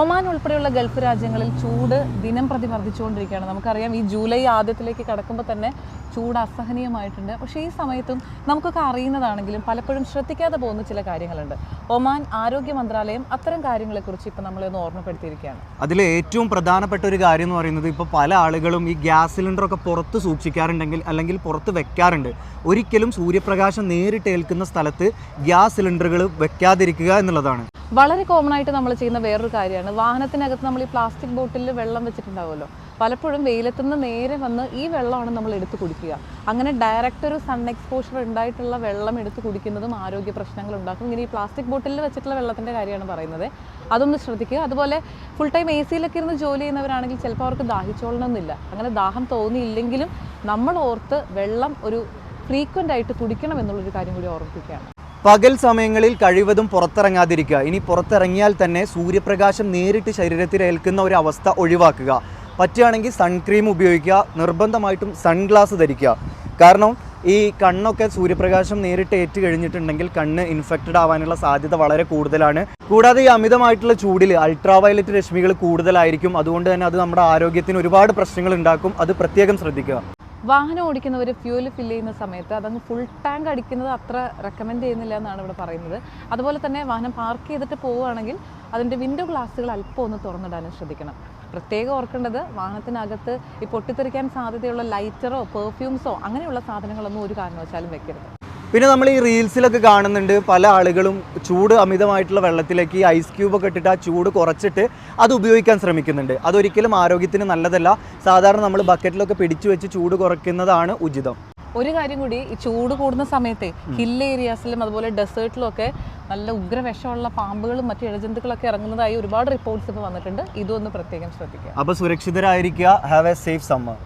Oman ഉൾപ്പെടെയുള്ള Gulf രാജ്യങ്ങളിൽ ചൂട് ദിനം പ്രതി വർദ്ധിച്ചുകൊണ്ടിരിക്കുകയാണ് നമുക്കറിയാം ഈ ജൂലൈ ആദ്യത്തിലേക്ക് കടക്കുമ്പോൾ തന്നെ ചൂട് അസഹനീയമായിട്ടുണ്ട്. പക്ഷേ ഈ സമയത്തും നമുക്കൊക്കെ അറിയുന്നതാണെങ്കിലും പലപ്പോഴും ശ്രദ്ധിക്കാതെ പോകുന്ന ചില കാര്യങ്ങളുണ്ട്. ഒമാൻ ആരോഗ്യ മന്ത്രാലയം അത്തരം കാര്യങ്ങളെക്കുറിച്ച് ഇപ്പോൾ നമ്മളെ ഒന്ന് ഓർമ്മപ്പെടുത്തിയിരിക്കുകയാണ്. അതിൽ ഏറ്റവും പ്രധാനപ്പെട്ട ഒരു കാര്യം എന്ന് പറയുന്നത് ഇപ്പോൾ പല ആളുകളും ഈ ഗ്യാസ് സിലിണ്ടറൊക്കെ പുറത്ത് സൂക്ഷിക്കാറുണ്ടെങ്കിൽ അല്ലെങ്കിൽ പുറത്ത് വെക്കാറുണ്ട്. ഒരിക്കലും സൂര്യപ്രകാശം നേരിട്ട് ഏൽക്കുന്ന സ്ഥലത്ത് ഗ്യാസ് സിലിണ്ടറുകൾ വെക്കാതിരിക്കുക എന്നുള്ളതാണ്. വളരെ കോമൺ ആയിട്ട് നമ്മൾ ചെയ്യുന്ന വേറൊരു കാര്യമാണ്. വാഹനത്തിനകത്ത് നമ്മൾ ഈ പ്ലാസ്റ്റിക് ബോട്ടിലിൽ വെള്ളം വെച്ചിട്ടുണ്ടാവുമല്ലോ. പലപ്പോഴും വെയിലത്തുനിന്ന് നേരെ വന്ന് ഈ വെള്ളമാണ് നമ്മൾ എടുത്ത് കുടിക്കുക. അങ്ങനെ ഡയറക്റ്റ് ഒരു സൺ എക്സ്പോഷർ ഉണ്ടായിട്ടുള്ള വെള്ളം എടുത്ത് കുടിക്കുന്നതും ആരോഗ്യ പ്രശ്നങ്ങൾ ഉണ്ടാക്കും. ഇങ്ങനെ ഈ പ്ലാസ്റ്റിക് ബോട്ടിലിൽ വെച്ചിട്ടുള്ള വെള്ളത്തിന്റെ കാര്യമാണ് പറയുന്നത്. അതൊന്ന് ശ്രദ്ധിക്കുക. അതുപോലെ ഫുൾ ടൈം എ സിയിലൊക്കെ ഇരുന്ന് ജോലി ചെയ്യുന്നവരാണെങ്കിൽ ചിലപ്പോൾ അവർക്ക് ദാഹിച്ചോളണമെന്നില്ല അങ്ങനെ ദാഹം തോന്നിയില്ലെങ്കിലും നമ്മൾ ഓർത്ത് വെള്ളം ഒരു ഫ്രീക്വന്റ് ആയിട്ട് കുടിക്കണം എന്നുള്ളൊരു കാര്യം കൂടി ഓർമ്മിപ്പിക്കുകയാണ്. പകൽ സമയങ്ങളിൽ കഴിവതും പുറത്തിറങ്ങാതിരിക്കുക. ഇനി പുറത്തിറങ്ങിയാൽ തന്നെ സൂര്യപ്രകാശം നേരിട്ട് ശരീരത്തിൽ ഏൽക്കുന്ന ഒരു അവസ്ഥ ഒഴിവാക്കുക. പറ്റുകയാണെങ്കിൽ സൺക്രീം ഉപയോഗിക്കുക. നിർബന്ധമായിട്ടും സൺഗ്ലാസ് ധരിക്കുക. കാരണം ഈ കണ്ണൊക്കെ സൂര്യപ്രകാശം നേരിട്ട് ഏറ്റ് കഴിഞ്ഞിട്ടുണ്ടെങ്കിൽ കണ്ണ് ഇൻഫെക്റ്റഡ് ആവാനുള്ള സാധ്യത വളരെ കൂടുതലാണ്. കൂടാതെ ഈ അമിതമായിട്ടുള്ള ചൂടിൽ അൾട്രാ വയലറ്റ് രശ്മികൾ കൂടുതലായിരിക്കും. അതുകൊണ്ട് തന്നെ അത് നമ്മുടെ ആരോഗ്യത്തിന് ഒരുപാട് പ്രശ്നങ്ങൾ ഉണ്ടാക്കും. അത് പ്രത്യേകം ശ്രദ്ധിക്കുക. വാഹനം ഓടിക്കുന്നവർ ഫ്യൂൽ ഫില്ല് ചെയ്യുന്ന സമയത്ത് അതങ്ങ് ഫുൾ ടാങ്ക് അടിക്കുന്നത് അത്ര റെക്കമെൻഡ് ചെയ്യുന്നില്ല എന്നാണ് ഇവിടെ പറയുന്നത്. അതുപോലെ തന്നെ വാഹനം പാർക്ക് ചെയ്തിട്ട് പോവുകയാണെങ്കിൽ അതിന്റെ വിൻഡോ ഗ്ലാസ്സുകൾ അല്പം ഒന്ന് തുറന്നിടാനും ശ്രദ്ധിക്കണം. പ്രത്യേകം ഓർക്കേണ്ടത് വാഹനത്തിനകത്ത് ഈ പൊട്ടിത്തെറിക്കാൻ സാധ്യതയുള്ള ലൈറ്ററോ പെർഫ്യൂംസോ അങ്ങനെയുള്ള സാധനങ്ങളൊന്നും ഒരു കാരണവശാലും വെക്കരുത്. പിന്നെ നമ്മൾ ഈ റീൽസിലൊക്കെ കാണുന്നുണ്ട് പല ആളുകളും ചൂട് അമിതമായിട്ടുള്ള വെള്ളത്തിലേക്ക് ഈ ഐസ് ക്യൂബൊക്കെ ഇട്ടിട്ട് ആ ചൂട് കുറച്ചിട്ട് അത് ഉപയോഗിക്കാൻ ശ്രമിക്കുന്നുണ്ട്. അതൊരിക്കലും ആരോഗ്യത്തിന് നല്ലതല്ല. സാധാരണ നമ്മൾ ബക്കറ്റിലൊക്കെ പിടിച്ചു വെച്ച് ചൂട് കുറയ്ക്കുന്നതാണ് ഉചിതം. ഒരു കാര്യം കൂടി ഈ ചൂട് കൂടുന്ന സമയത്തെ ഹിൽ ഏരിയാസിലും അതുപോലെ ഡെസേർട്ടിലും ഒക്കെ നല്ല ഉഗ്രവിഷമുള്ള പാമ്പുകളും മറ്റു ഇഴജന്തുക്കളൊക്കെ ഇറങ്ങുന്നതായി ഒരുപാട് റിപ്പോർട്ട്സ് ഇപ്പോൾ വന്നിട്ടുണ്ട്. ഇതൊന്ന് പ്രത്യേകം ശ്രദ്ധിക്കുക. അപ്പോൾ സുരക്ഷിതരായിരിക്കുക. Have a safe summer